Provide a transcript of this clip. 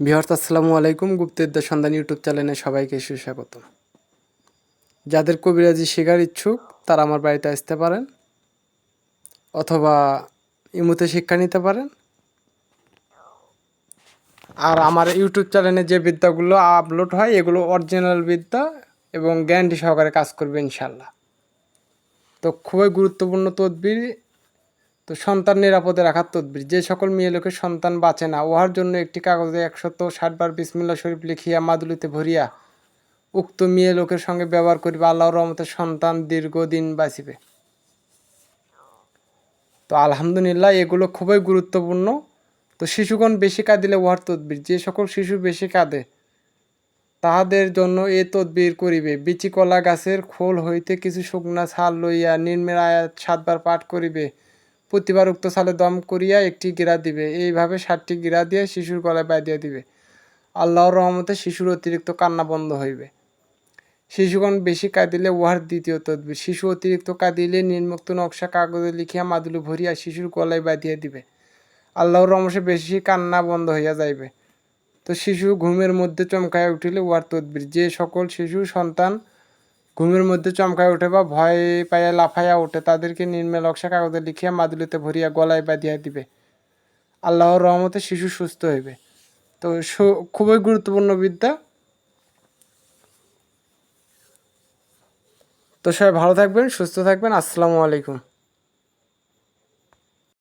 বিহার আসসালামু আলাইকুম। গুপ্তের সন্ধান ইউটিউব চ্যানেলে সবাইকে সুস্বাগত যাদের কবিরাজি শেখার ইচ্ছুক, তারা আমার বাড়িতে আসতে পারেন অথবা ইমুতে শিক্ষা নিতে পারেন। আর আমার ইউটিউব চ্যানেলে যে বিদ্যাগুলো আপলোড হয়, এগুলো অরিজিনাল বিদ্যা এবং গ্যারান্টি সহকারে কাজ করবে ইনশাল্লাহ তো খুবই গুরুত্বপূর্ণ তদবির তো সন্তান নিরাপদে রাখার তদবির। যে সকল মেয়ে লোকের সন্তান বাঁচে না, উহার জন্য একটি কাগজে একশত ষাট বার বিসমিল্লা শরীফ লিখিয়া মাদুলিতে ভরিয়া উক্ত মেয়ে লোকের সঙ্গে ব্যবহার করিবে, আল্লাহর রহমতে সন্তান দীর্ঘদিন বাঁচিবে। তো আলহামদুলিল্লাহ, এগুলো খুবই গুরুত্বপূর্ণ। তো শিশুগণ বেশি কাঁদিলে উহার তদবির। যে সকল শিশু বেশি কাঁদে, তাহাদের জন্য এ তদবির করিবে। বিচি কলা গাছের খোল হইতে কিছু শুকনা ছাল লইয়া নির্মের আয়াত সাতবার পাঠ করিবে। প্রতিবার উক্ত সালে দম করিয়া একটি গিরা দিবে। এইভাবে ষাটটি গিরা দিয়ে শিশুর গলায় বাঁধিয়া দিবে। আল্লাহর রহমতে শিশুর অতিরিক্ত কান্না বন্ধ হইবে। শিশুগণ বেশি কাঁদিলে উহার দ্বিতীয় তদবির। শিশু অতিরিক্ত কাঁদিলে নির্মুক্ত নকশা কাগজে লিখিয়া মাদুলি ভরিয়া শিশুর গলায় বাঁধিয়া দিবে। আল্লাহর রহমতে বেশি কান্না বন্ধ হইয়া যাইবে। তো শিশু ঘুমের মধ্যে চমকায় উঠিলে উহার তদবির। যে সকল শিশু সন্তান ঘুমের মধ্যে চমকায় ওঠে বা ভয় পাইয়া লাফাইয়া ওঠে, তাদেরকে নির্মে নকশা কাগজে লিখিয়া মাদুলিতে ভরিয়া গলায় বাঁধিয়া দিবে। আল্লাহর রহমতে শিশু সুস্থ হইবে। তো খুবই গুরুত্বপূর্ণ বিদ্যা। তো সবাই ভালো থাকবেন, সুস্থ থাকবেন। আসসালামু আলাইকুম।